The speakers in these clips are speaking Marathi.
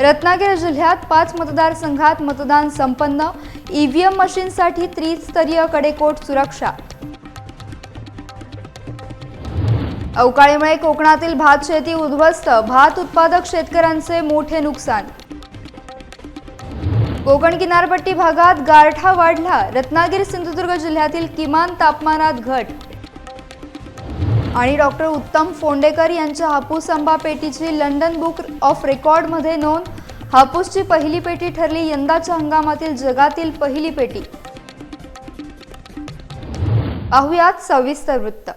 रत्नागिरी जिल्ह्यात पाच मतदारसंघात मतदान संपन्न. ईव्हीएम मशीनसाठी त्रिस्तरीय कडेकोट सुरक्षा. अवकाळीमुळे कोकणातील भात शेती उद्ध्वस्त. भात उत्पादक शेतकऱ्यांचे मोठे नुकसान. कोकण किनारपट्टी भागात गारठा वाढला. रत्नागिरी सिंधुदुर्ग जिल्ह्यातील किमान तापमानात घट. आणि डॉक्टर उत्तम फोंडेकर यांच्या हापूस आंबा पेटीची लंडन बुक ऑफ रेकॉर्डमध्ये नोंद. हापूसची पहिली पेटी ठरली यंदाच्या हंगामातील जगातील पहिली पेटी. पाहुयात सविस्तर वृत्त.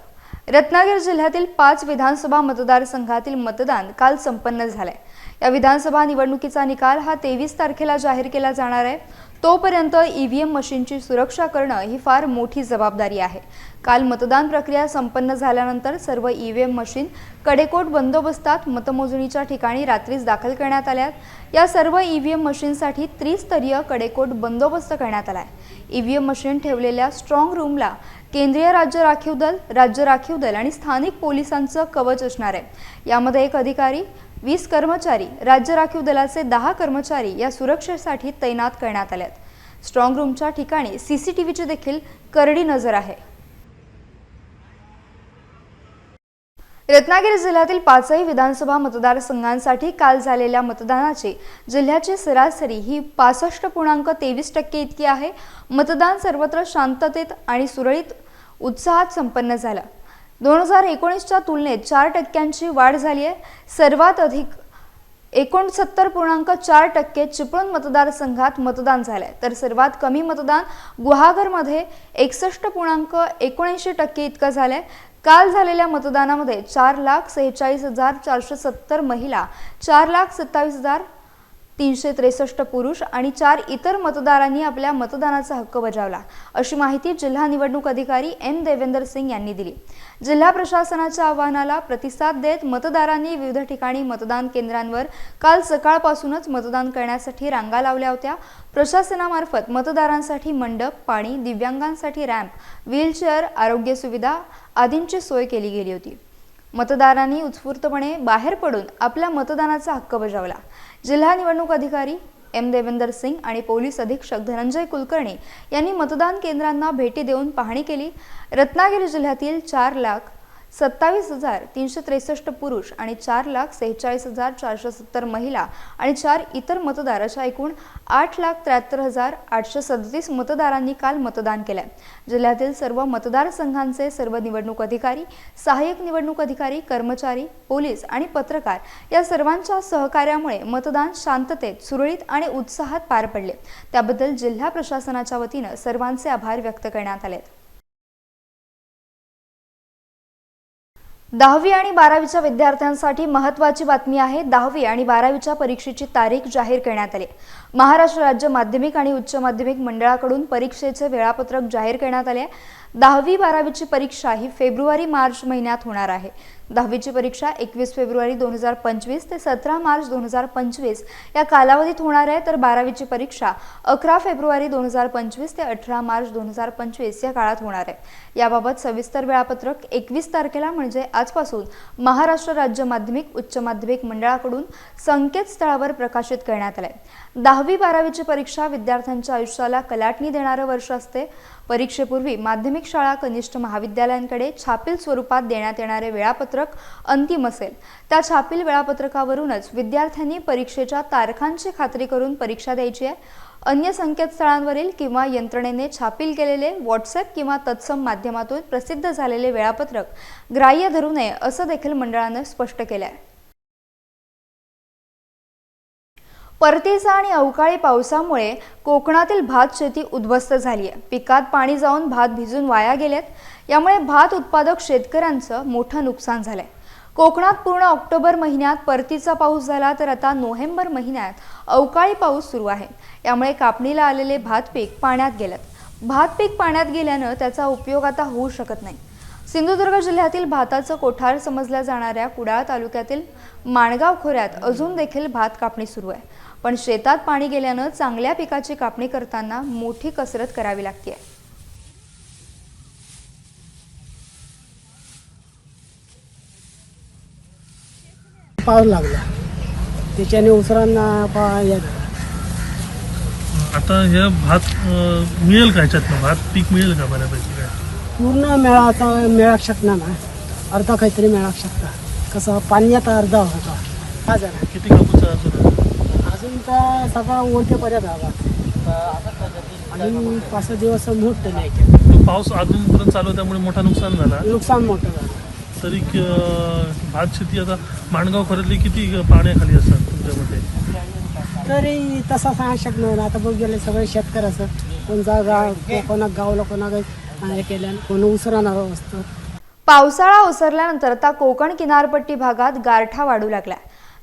रत्नागिरी जिल्ह्यातील पाच विधानसभा मतदारसंघातील मतदान काल संपन्न झालंय. या विधानसभा निवडणुकीचा निकाल हा तेवीस तारखेला जाहीर केला जाणार आहे. तोपर्यंत ईव्हीएम मशीनची सुरक्षा करणं ही फार मोठी जबाबदारी आहे. काल मतदान प्रक्रिया संपन्न झाल्यानंतर सर्व ईव्हीएम मशीन कडेकोट बंदोबस्तात मतमोजणीच्या ठिकाणी रात्रीच दाखल करण्यात आल्यात. या सर्व ईव्हीएम मशीनसाठी त्रिस्तरीय कडेकोट बंदोबस्त करण्यात आलाय. ईव्हीएम मशीन ठेवलेल्या स्ट्रॉंग रूमला केंद्रीय राज्य राखीव दल राज्य राखीव दल आणि स्थानिक पोलिसांचं कवच असणार आहे. यामध्ये एक अधिकारी वीस कर्मचारी राज्य राखीव दलाचे दहा कर्मचारी या सुरक्षेसाठी तैनात करण्यात आल्यात स्ट्रॉंग रूमच्या ठिकाणी सीसीटीव्हीची देखील करडी नजर आहे. रत्नागिरी जिल्ह्यातील पाचही विधानसभा मतदारसंघांसाठी काल झालेल्या मतदानाची जिल्ह्याची सरासरी ही पासष्ट पूर्णांक तेवीस टक्के इतकी आहे. मतदान सर्वत्र शांततेत आणि सुरळीत उत्साहात संपन्न झालं. दोन हजार एकोणीसच्या तुलनेत चार टक्क्यांची वाढ झाली आहे. सर्वात अधिक एकोणसत्तर पूर्णांक चार टक्के चिपळूण मतदारसंघात मतदान झालं आहे तर सर्वात कमी मतदान गुहागरमध्ये एकसष्ट पूर्णांक एकोणऐंशी टक्के इतकं झालं आहे काल झालेल्या मतदानामध्ये चार लाख सेहेचाळीस हजार चारशे सत्तर महिला चार लाख सत्तावीस हजार तीनशे त्रेसष्ट पुरुष आणि चार इतर मतदारांनी आपल्या मतदानाचा हक्क बजावला अशी माहिती जिल्हा निवडणूक अधिकारी एम देवेंदर सिंग यांनी दिली. जिल्हा प्रशासनाच्या आवाहनाला प्रतिसाद देत मतदारांनी विविध ठिकाणी मतदान केंद्रांवर काल सकाळपासूनच मतदान करण्यासाठी रांगा लावल्या होत्या. प्रशासनामार्फत मतदारांसाठी मंडप पाणी दिव्यांगांसाठी रॅम्प व्हीलचेअर आरोग्य सुविधा आदींची सोय केली गेली होती. मतदारांनी उत्स्फूर्तपणे बाहेर पडून आपल्या मतदानाचा हक्क बजावला. जिल्हा निवडणूक अधिकारी एम देवेंदर सिंग आणि पोलीस अधीक्षक धनंजय कुलकर्णी यांनी मतदान केंद्रांना भेटी देऊन पाहणी केली. रत्नागिरी जिल्ह्यातील चार लाख सत्तावीस हजार तीनशे त्रेसष्ट पुरुष आणि चार लाख सेहेचाळीस हजार चारशे सत्तर महिला आणि चार इतर मतदार अशा एकूण आठ लाख त्र्याहत्तर हजार आठशे सदतीस मतदारांनी काल मतदान केलं जिल्ह्यातील सर्व मतदारसंघांचे सर्व निवडणूक अधिकारी सहाय्यक निवडणूक अधिकारी कर्मचारी पोलीस आणि पत्रकार या सर्वांच्या सहकार्यामुळे मतदान शांततेत सुरळीत आणि उत्साहात पार पडले. त्याबद्दल जिल्हा प्रशासनाच्या वतीनं सर्वांचे आभार व्यक्त करण्यात आलेत. दहावी आणि बारावीच्या विद्यार्थ्यांसाठी महत्त्वाची बातमी आहे दहावी आणि बारावीच्या परीक्षेची तारीख जाहीर करण्यात आली. महाराष्ट्र राज्य माध्यमिक आणि उच्च माध्यमिक मंडळाकडून परीक्षेचे वेळापत्रक जाहीर करण्यात आले दहावी बारावीची परीक्षा ही फेब्रुवारी मार्च महिन्यात होणार आहे. दहावीची परीक्षा एकवीस फेब्रुवारी दोन हजार पंचवीस ते सतरा मार्च दोन हजार पंचवीस या कालावधीत होणार आहे. तर बारावीची परीक्षा अकरा फेब्रुवारी दोन हजार पंचवीस ते अठरा मार्च दोन हजार पंचवीस या काळात होणार आहे. याबाबत सविस्तर वेळापत्रक एकवीस तारखेला म्हणजे आजपासून महाराष्ट्र राज्य माध्यमिक उच्च माध्यमिक मंडळाकडून संकेतस्थळावर प्रकाशित करण्यात आलं आहे दहावी बारावीची परीक्षा विद्यार्थ्यांच्या आयुष्याला कलाटणी देणारं वर्ष असते. परीक्षेपूर्वी माध्यमिक शाळा कनिष्ठ महाविद्यालयांकडे छापील स्वरूपात देण्यात येणारे वेळापत्रक अंतिम असेल. त्या छापील वेळापत्रकावरूनच विद्यार्थ्यांनी परीक्षेच्या तारखांची खात्री करून परीक्षा द्यायची आहे. अन्य संकेतस्थळांवरील किंवा यंत्रणेने छापील केलेले व्हॉट्सअप किंवा तत्सम माध्यमातून प्रसिद्ध झालेले वेळापत्रक ग्राह्य धरू नये असं देखील मंडळानं स्पष्ट केलं आहे परतीचा आणि अवकाळी पावसामुळे कोकणातील भात शेती उद्ध्वस्त झाली आहे. पिकात पाणी जाऊन भात भिजून वाया गेलेत. यामुळे भात उत्पादक शेतकऱ्यांचं मोठं नुकसान झालंय. कोकणात पूर्ण ऑक्टोबर महिन्यात परतीचा पाऊस झाला तर आता नोव्हेंबर महिन्यात अवकाळी पाऊस सुरू आहे. यामुळे कापणीला आलेले भात पीक पाण्यात गेलं भात पीक पाण्यात गेल्यानं त्याचा उपयोग आता होऊ शकत नाही. सिंधुदुर्ग जिल्ह्यातील भाताचं कोठार समजल्या जाणाऱ्या कुडाळ तालुक्यातील माणगाव खोऱ्यात अजून देखील भात कापणी सुरू आहे. पण शेतात पाणी गेल्यानं चांगल्या पिकाची कापणी करताना मोठी कसरत करावी लागते पाऊस लागला. त्याच्याने उसरांना. आता हे भात अं, मिळेल का ह्याच्यातनं भात पीक मिळेल का बऱ्यापैकी काय? पूर्ण मेळाचा मेळा शकणार ना. अर्धा काहीतरी मेळा शकता. कसं पाणी आता अर्धा होता. हा जरा. किती कापूस अजून अजून तर सगळा ओलतेपर्यंत हवा आणि पाच सहा दिवस मोठं नाही पाऊस अजूनपर्यंत चालू त्यामुळे मोठा नुकसान झाला. नुकसान मोठं झालं. तरी भात शेती आता माणगाव खोऱ्यातली किती पाण्याखाली असतात तुमच्यामध्ये? तरी तसा सांगू शकणार. आता बघ गेले सगळे शेतकऱ्याचं. कोणता गाव कोणा गावला कोणा केल्यानं कोण असतं पावसाळा ओसरल्यानंतर आता कोकण किनारपट्टी भागात गारठा वाढू लागला.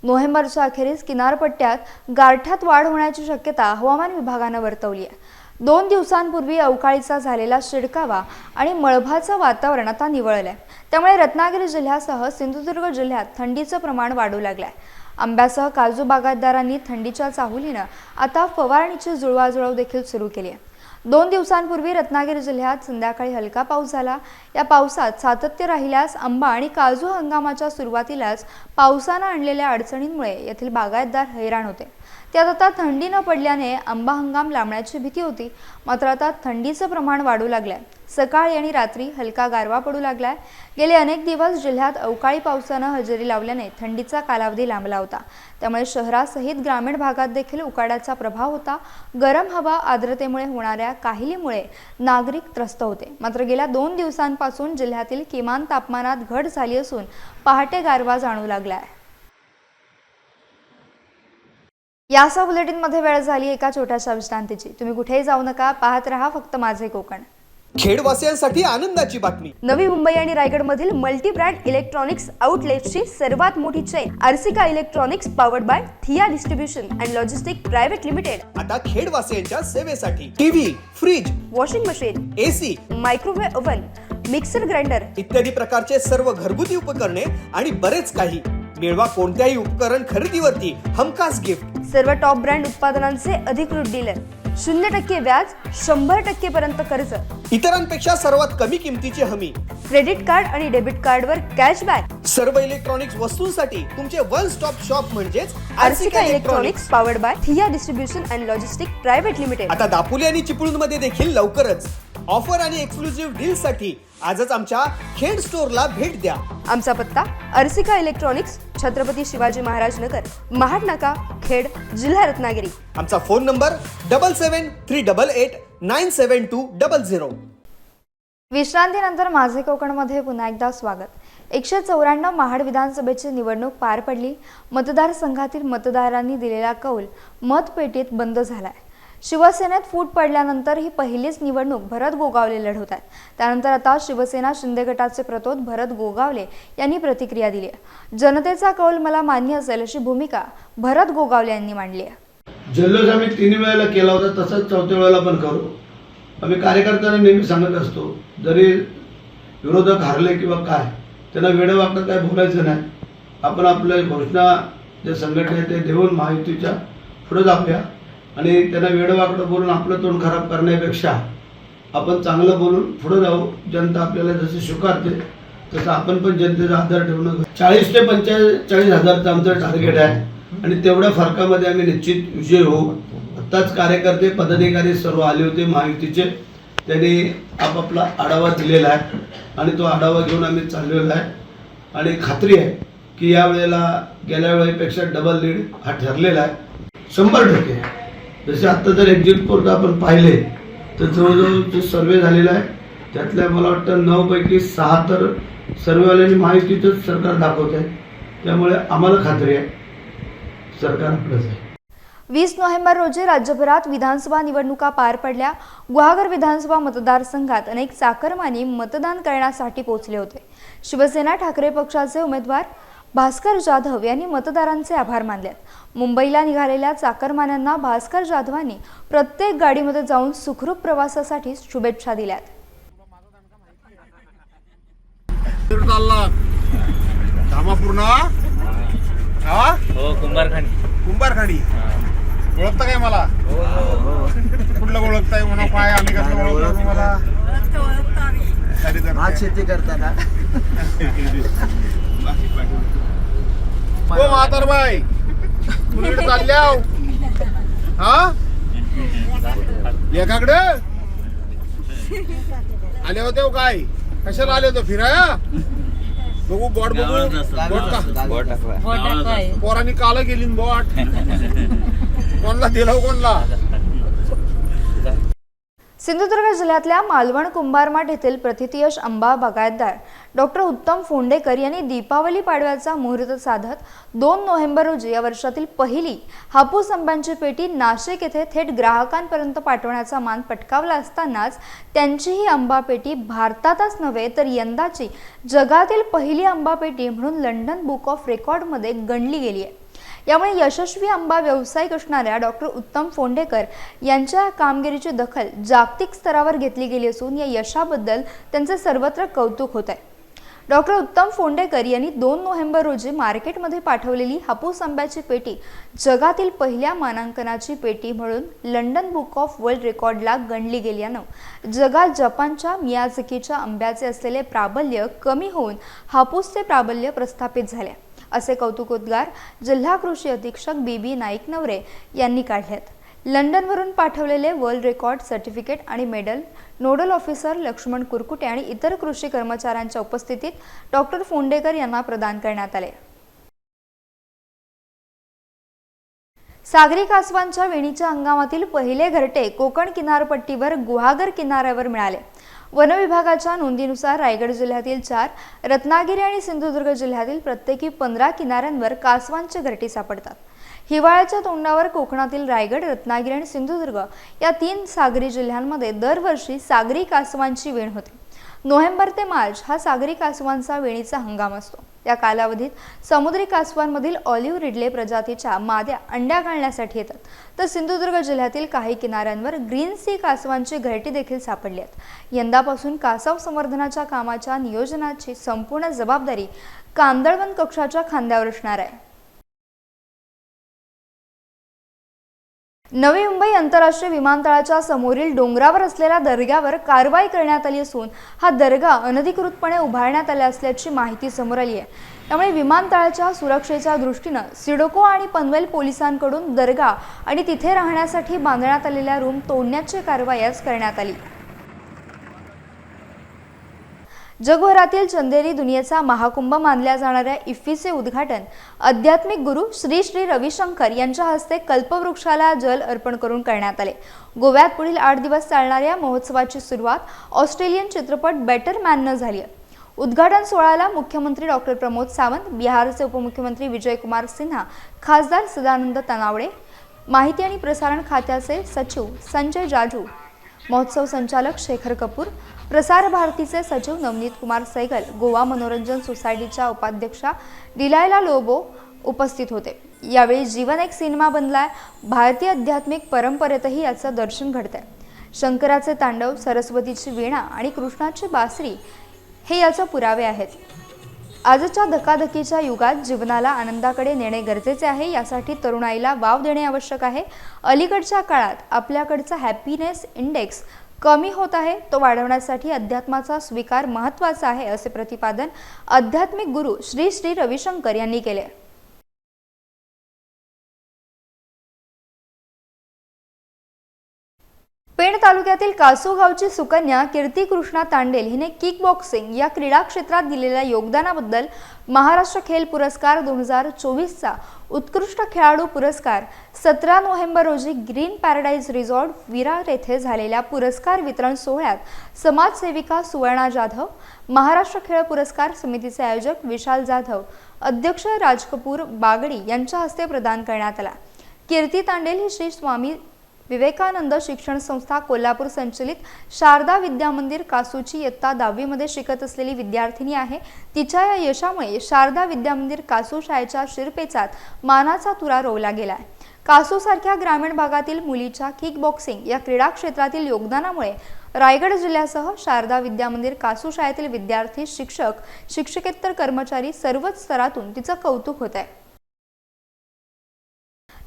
नोव्हेंबरच्या अखेरीस किनारपट्ट्यात गारठ्यात वाढ होण्याची शक्यता हवामान विभागानं वर्तवली आहे. दोन दिवसांपूर्वी अवकाळीचा झालेला शिडकावा आणि मळभाचं वातावरण आता निवळलंय. त्यामुळे रत्नागिरी जिल्ह्यासह सिंधुदुर्ग जिल्ह्यात थंडीचं प्रमाण वाढू लागलंय. आंब्यासह काजू बागायतदारांनी थंडीच्या चाहुलीनं आता फवारणीची जुळवाजुळव देखील सुरू केली आहे. दोन दिवसांपूर्वी रत्नागिरी जिल्ह्यात संध्याकाळी हलका पाऊस झाला. या पावसात सातत्य राहिल्यास आंबा आणि काजू हंगामाच्या सुरुवातीलाच पावसानं आणलेल्या अडचणींमुळे येथील बागायतदार हैराण होते. त्यात आता थंडी न पडल्याने आंबा हंगाम लांबण्याची भीती होती. मात्र आता थंडीचं प्रमाण वाढू लागलंय. सकाळी आणि रात्री हलका गारवा पडू लागलाय. गेले अनेक दिवस जिल्ह्यात अवकाळी पावसानं हजेरी लावल्याने थंडीचा कालावधी लांबला होता. त्यामुळे शहरासहित ग्रामीण भागात देखील उकाड्याचा प्रभाव होता. गरम हवा आर्द्रतेमुळे होणाऱ्या काहिलीमुळे नागरिक त्रस्त होते. मात्र गेल्या दोन दिवसांपासून जिल्ह्यातील किमान तापमानात घट झाली असून पहाटे गारवा जाणू लागलाय. यासह बुलेटिनमध्ये वेळ झाली एका छोट्याशा विश्रांतीची. तुम्ही कुठेही जाऊ नका पाहत रहा फक्त माझे कोकण. खेडवासियांसाठी आनंदाची बातमी. नवी मुंबई आणि रायगडमधील मल्टी ब्रँड इलेक्ट्रॉनिक्स आउटलेट्सची सर्वात मोठी chain Arsika electronics powered by Thea distribution and logistic private limited. आता खेडवासियांच्या सेवेसाठी TV fridge washing machine AC microwave oven mixer grinder इत्यादी प्रकारचे सर्व घरगुती उपकरणे आणि बरेच काही. मिळवा कोणत्याही उपकरण खरेदीवरती हमखास गिफ्ट सर्व टॉप ब्रँड उत्पादनांचे अधिकृत डीलर शून्य टक्के व्याज शंभर टक्के पर्यंत कर्ज. इतरांपेक्षा सर्वात कमी किमतीची हमी. क्रेडिट कार्ड आणि डेबिट कार्डवर कॅशबॅक सर्व इलेक्ट्रॉनिक्स वस्तूंसाठी तुमचे वन स्टॉप शॉप म्हणजेच Arsika electronics powered by Thea distribution and logistic private limited आता दापोली आणि चिपळूणमध्ये देखील लवकरच. ऑफर आणि एक्सक्लुझिव्ह डील साठी आजच आमच्या खेड स्टोअरला भेट द्या. आमचा पत्ता अर्सिका इलेक्ट्रॉनिक्स छत्रपती शिवाजी महाराज नगर महाड नाका खेड जिल्हा रत्नागिरी. आमचा phone number double seven three double eight nine seven two double zero. विश्रांतीनंतर माझे कोकणमध्ये पुन्हा एकदा स्वागत. एकशे चौऱ्याण्णव महाड विधानसभेची निवडणूक पार पडली. मतदारसंघातील मतदारांनी दिलेला कौल मतपेटीत बंद झालाय. शिवसेनेत फूट पडल्यानंतर ही पहिलीच निवडणूक भरत गोगावले लढवत आहेत. त्यानंतर आता शिवसेना शिंदे गटाचे प्रतोद भरत गोगावले यांनी प्रतिक्रिया दिली जनतेचा कौल मला मान्य असेल अशी भूमिका भरत गोगावले यांनी मांडली आहे. जल्लोष आम्ही तीन वेळेला केला होता तसंच चौथ्या वेळेला पण करू. आम्ही कार्यकर्त्यांना नेहमी सांगत असतो जरी विरोधक हारले किंवा काय त्यांना वेळ वेळेवाकडं काय बोलायचं नाही. आपण आपल्या घोषणा जे संघटना आहे ते देऊन महायुतीच्या पुढे जाऊया. आणि त्यांना वेडवाकडं बोलून आपलं तोंड खराब करण्यापेक्षा आपण चांगलं बोलून पुढे जाऊ. जनता आपल्याला जसं स्वीकारते तसं आपण पण जनतेचा आधार ठेवणं चाळीस ते पंचेचाळीस हजारचं आमचं टार्गेट आहे. आणि तेवढ्या फरकामध्ये आम्ही निश्चित विजय होऊ. आत्ताच कार्यकर्ते पदाधिकारी सर्व आले होते महायुतीचे. त्यांनी आपापला आढावा दिलेला आहे. आणि तो आढावा घेऊन आम्ही चाललेलो आहे. आणि खात्री आहे की या वेळेला गेल्या वेळेपेक्षा डबल लीड हा ठरलेला आहे. शंभर टक्के. जसे आत्ता जर एक्झिट पोल आपण पाहिले तर जवळजवळ जो सर्वे झालेला आहे त्यातल्या मला वाटतं नऊपैकी सहा तर सर्वेवाल्यांनी माहितीतच सरकार दाखवत आहे. त्यामुळे आम्हाला खात्री आहे. सरकार आपलंच आहे. वीस नोव्हेंबर रोजी राज्यभरात विधानसभा निवडणुका पार पडल्या. गुहागर विधानसभा मतदारसंघात अनेक चाकरमानी मतदान करण्यासाठी पोहोचले होते. शिवसेना ठाकरे पक्षाचे उमेदवार भास्कर जाधव यांनी मतदारांचे आभार मानलेत. मुंबईला निघालेल्या चाकरमान्यांना भास्कर जाधवांनी प्रत्येक गाडीमध्ये जाऊन सुखरूप प्रवासासाठी शुभेच्छा दिल्यात. हा? हो कुंभारखानी कुंभारखाडी. ओळखता काय मला? कुठलं ओळखताय म्हणा काय आम्ही कसं ओळखतो तुम्हाला? शेती करताना. हो म्हातार बाई कुणीकडे चालल्या हो? हा एकाकडे? आले होते हो काय कशाला आले होते? फिराया? बघू बोट बघू. बोट का? पोरांनी काल गेली बोट. कोणला दिला हो कोणला? सिंधुदुर्ग जिल्ह्यातल्या मालवण कुंभारमाठ येथील प्रथितयश आंबा बागायतदार डॉक्टर उत्तम फोंडेकर यांनी दीपावली पाडव्याचा मुहूर्त साधत दोन नोव्हेंबर रोजी या वर्षातील पहिली हापूस आंब्यांची पेटी नाशिक येथे थेट ग्राहकांपर्यंत पाठवण्याचा मान पटकावला असतानाच त्यांची ही आंबा पेटी भारतातच नव्हे तर यंदाची जगातील पहिली आंबा पेटी म्हणून लंडन बुक ऑफ रेकॉर्डमध्ये गणली गेली आहे. यामुळे यशस्वी आंबा व्यावसायिक असणाऱ्या डॉक्टर उत्तम फोंडेकर यांच्या कामगिरीची दखल जागतिक स्तरावर घेतली गेली असून या यशाबद्दल त्यांचे सर्वत्र कौतुक होत आहे डॉक्टर उत्तम फोंडेकर यांनी दोन नोव्हेंबर रोजी मार्केटमध्ये पाठवलेली हापूस आंब्याची पेटी जगातील पहिल्या मानांकनाची पेटी म्हणून लंडन बुक ऑफ वर्ल्ड रेकॉर्डला गणली गेल्यानं जगात जपानच्या मियाझकीच्या आंब्याचे असलेले प्राबल्य कमी होऊन हापूसचे प्राबल्य प्रस्थापित झाले असे कौतुकोद्गार जिल्हा कृषी अधीक्षक बी बी नाईक नवरे यांनी काढलेत लंडनवरून पाठवलेले वर्ल्ड रेकॉर्ड सर्टिफिकेट आणि medal nodal officer Laxman Kurkute आणि इतर कृषी कर्मचाऱ्यांच्या उपस्थितीत डॉक्टर फोंडेकर यांना प्रदान करण्यात आले. सागरी कासवांच्या वेणीच्या हंगामातील पहिले घरटे कोकण किनारपट्टीवर गुहागर किनाऱ्यावर मिळाले. वनविभागाच्या नोंदीनुसार रायगड जिल्ह्यातील चार रत्नागिरी आणि सिंधुदुर्ग जिल्ह्यातील प्रत्येकी पंधरा किनाऱ्यांवर कासवांचे घरटे सापडतात. हिवाळ्याच्या तोंडावर कोकणातील रायगड रत्नागिरी आणि सिंधुदुर्ग या तीन सागरी जिल्ह्यांमध्ये दरवर्षी सागरी कासवांची वेण होते. नोव्हेंबर ते मार्च हा सागरी कासवांचा वेणीचा हंगाम असतो. या कालावधीत समुद्री कासवांमधील ऑलिव्ह रिडले प्रजातीच्या माद्या अंड्या घालण्यासाठी येतात. तर सिंधुदुर्ग जिल्ह्यातील काही किनाऱ्यांवर ग्रीन सी कासवांची घरटी देखील सापडली आहेत. यंदापासून कासव संवर्धनाच्या कामाच्या नियोजनाची संपूर्ण जबाबदारी कांदळवन कक्षाच्या खांद्यावर असणार आहे. नवी मुंबई आंतरराष्ट्रीय विमानतळाच्या समोरील डोंगरावर असलेल्या दर्ग्यावर कारवाई करण्यात आली असून हा दर्गा अनधिकृतपणे उभारण्यात आला असल्याची माहिती समोर आली आहे. त्यामुळे विमानतळाच्या सुरक्षेच्या दृष्टीनं सिडोको आणि पनवेल पोलिसांकडून दर्गा आणि तिथे राहण्यासाठी बांधण्यात आलेल्या रूम तोडण्याची कारवाई आज करण्यात आली. जगभरातील चंदेरी दुनियेचा महाकुंभ मानल्या जाणाऱ्या इफ्फीचे उद्घाटन आध्यात्मिक गुरु श्री श्री रविशंकर यांच्या हस्ते कल्पवृक्षाला जल अर्पण करून करण्यात आले. गोव्यात पुढील आठ दिवस चालणाऱ्या महोत्सवाची सुरुवात ऑस्ट्रेलियन चित्रपट बेटर मॅननं झाली आहे. उद्घाटन सोहळ्याला मुख्यमंत्री डॉक्टर प्रमोद सावंत बिहारचे उपमुख्यमंत्री विजयकुमार सिन्हा खासदार सदानंद तनावडे माहिती आणि प्रसारण खात्याचे सचिव संजय जाजू महोत्सव संचालक शेखर कपूर प्रसार भारतीचे सचिव नवनीत कुमार सैगल गोवा मनोरंजन सोसायटीच्या उपाध्यक्षा डिलायला लोबो उपस्थित होते. यावेळी जीवन एक सिनेमा बनलाय भारतीय आध्यात्मिक परंपरेतही याचं दर्शन घडतंय. शंकराचे तांडव सरस्वतीची वीणा आणि कृष्णाची बासरी हे याचे पुरावे आहेत. आजच्या धकाधकीच्या युगात जीवनाला आनंदाकडे नेणे गरजेचे आहे यासाठी तरुणाईला वाव देणे आवश्यक आहे. अलीकडच्या काळात आपल्याकडचा हॅपीनेस इंडेक्स कमी होत आहे तो वाढवण्यासाठी अध्यात्माचा स्वीकार महत्त्वाचा आहे असे प्रतिपादन आध्यात्मिक गुरु श्री श्री रविशंकर यांनी केले. तालुक्यातील कासू गावची सुकन्या कीर्ती कृष्णा तांडेल हिने किक बॉक्सिंग या क्रीडा क्षेत्रात दिलेल्या योगदानाबद्दल महाराष्ट्र खेल पुरस्कार दोन हजार चोवीसचा उत्कृष्ट खेळाडू पुरस्कार. सतरा नोव्हेंबर रोजी ग्रीन पॅराडाईज रिसॉर्ट विरार येथे झालेल्या पुरस्कार वितरण सोहळ्यात समाजसेविका सुवर्णा जाधव महाराष्ट्र खेळ पुरस्कार समितीचे आयोजक विशाल जाधव अध्यक्ष राजकपूर बागडी यांच्या हस्ते प्रदान करण्यात आला. कीर्ती तांडेल ही श्री स्वामी विवेकानंद शिक्षण संस्था कोल्हापूर संचलित शारदा विद्या मंदिर कासूची इयत्ता दहावीमध्ये शिकत असलेली विद्यार्थिनी आहे. तिच्या या यशामुळे शारदा विद्या मंदिर कासू शाळेच्या शिरपेचात मानाचा तुरा रोवला गेलाय. कासूसारख्या ग्रामीण भागातील मुलीच्या किक बॉक्सिंग या क्रीडा क्षेत्रातील योगदानामुळे रायगड जिल्ह्यासह शारदा विद्यामंदिर कासू शाळेतील विद्यार्थी शिक्षक शिक्षकेतर कर्मचारी सर्वच स्तरातून तिचं कौतुक होत आहे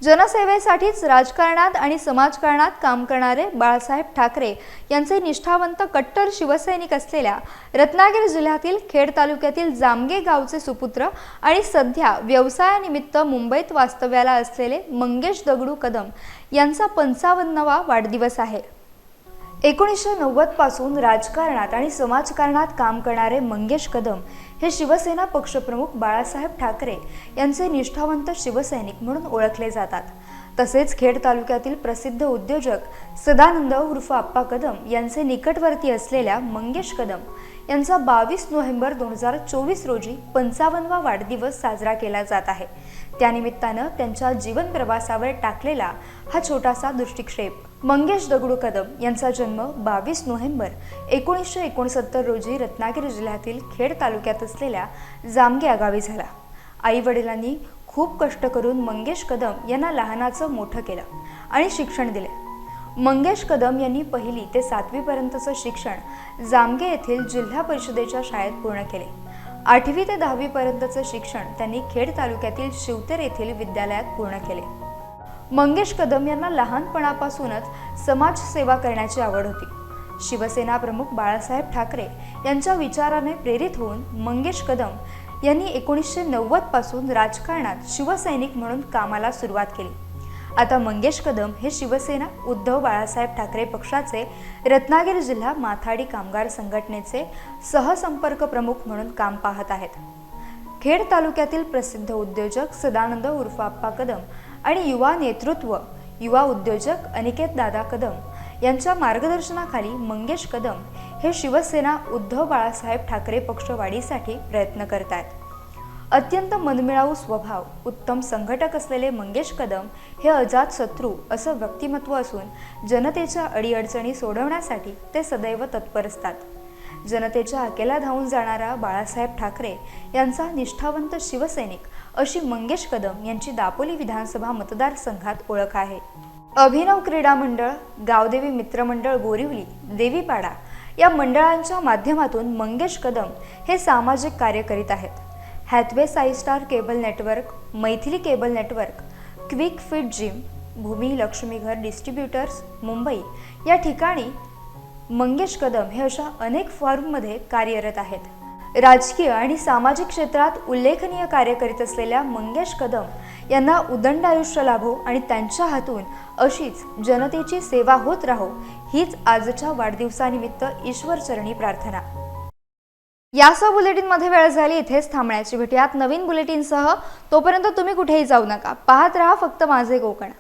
जनसेवेसाठीच राजकारणात आणि समाजकारणात काम करणारे बाळासाहेब ठाकरे यांचे निष्ठावंत कट्टर शिवसैनिक असलेल्या रत्नागिरी जिल्ह्यातील खेड तालुक्यातील जामगे गावचे सुपुत्र आणि सध्या व्यवसायानिमित्त मुंबईत वास्तव्याला असलेले मंगेश दगडू कदम यांचा पंचावन्नवा वाढदिवस आहे. एकोणीसशे नव्वदपासून राजकारणात आणि समाजकारणात काम करणारे मंगेश कदम हे शिवसेना पक्षप्रमुख बाळासाहेब ठाकरे यांचे निष्ठावंत शिवसैनिक म्हणून ओळखले जातात. तसेच खेड तालुक्यातील प्रसिद्ध उद्योजक सदानंद उर्फ आप्पा कदम यांचे निकटवर्ती असलेल्या मंगेश कदम यांचा बावीस नोव्हेंबर दोन हजार चोवीस रोजी पंचावन्नवा वाढदिवस साजरा केला जात आहे. त्यानिमित्तानं त्यांच्या जीवनप्रवासावर टाकलेला हा छोटासा दृष्टिक्षेप. मंगेश दगडू कदम यांचा जन्म बावीस नोव्हेंबर एकोणीसशे एकोणसत्तर रोजी रत्नागिरी जिल्ह्यातील खेड तालुक्यात असलेल्या जामगे या गावी झाला. आई वडिलांनी खूप कष्ट करून मंगेश कदम यांना लहानाचं मोठं केलं आणि शिक्षण दिले. मंगेश कदम यांनी पहिली ते सातवीपर्यंतचं शिक्षण जामगे येथील जिल्हा परिषदेच्या शाळेत पूर्ण केले. आठवी ते दहावीपर्यंतचं शिक्षण त्यांनी खेड तालुक्यातील शिवतेर येथील विद्यालयात पूर्ण केले. मंगेश कदम यांना लहानपणापासूनच समाजसेवा करण्याची आवड होती. शिवसेना प्रमुख बाळासाहेब ठाकरे यांच्या विचाराने प्रेरित होऊन मंगेश कदम यांनी एकोणीसशे नव्वदपासून राजकारणात शिवसैनिक म्हणून कामाला सुरुवात केली. आता मंगेश कदम हे शिवसेना उद्धव बाळासाहेब ठाकरे पक्षाचे रत्नागिरी जिल्हा माथाडी कामगार संघटनेचे सहसंपर्क प्रमुख म्हणून काम पाहत आहेत. खेड तालुक्यातील प्रसिद्ध उद्योजक सदानंद उर्फ आप्पा कदम आणि युवा नेतृत्व युवा उद्योजक अनिकेत दादा कदम यांच्या मार्गदर्शनाखाली मंगेश कदम हे शिवसेना उद्धव बाळासाहेब ठाकरे पक्षवाढीसाठी प्रयत्न करत आहेत अत्यंत मनमिळावू स्वभाव उत्तम संघटक असलेले मंगेश कदम हे अजात शत्रू असं व्यक्तिमत्व असून जनतेच्या अडीअडचणी सोडवण्यासाठी ते सदैव तत्पर असतात. जनतेच्या हाकेला धावून जाणारा बाळासाहेब ठाकरे यांचा निष्ठावंत शिवसैनिक अशी मंगेश कदम यांची दापोली विधानसभा मतदारसंघात ओळख आहे. अभिनव क्रीडा मंडळ गावदेवी मित्रमंडळ बोरिवली देवीपाडा या मंडळांच्या माध्यमातून मंगेश कदम हे सामाजिक कार्य करीत आहेत. Hathaway Sai star cable network Maithili cable network quick fit gym Bhumi Lakshmighar distributors Mumbai या ठिकाणी मंगेश कदम हे अशा अनेक फॉर्ममध्ये कार्यरत आहेत. राजकीय आणि सामाजिक क्षेत्रात उल्लेखनीय कार्य करीत असलेल्या मंगेश कदम यांना उदंड आयुष्य लाभो आणि त्यांच्या हातून अशीच जनतेची सेवा होत राहो हीच आजच्या वाढदिवसानिमित्त ईश्वरचरणी प्रार्थना. यासह बुलेटिनमध्ये वेळ झाली इथेच थांबण्याची भेटूयात नवीन बुलेटिनसह तोपर्यंत तुम्ही कुठेही जाऊ नका पाहत राहा फक्त माझे कोकण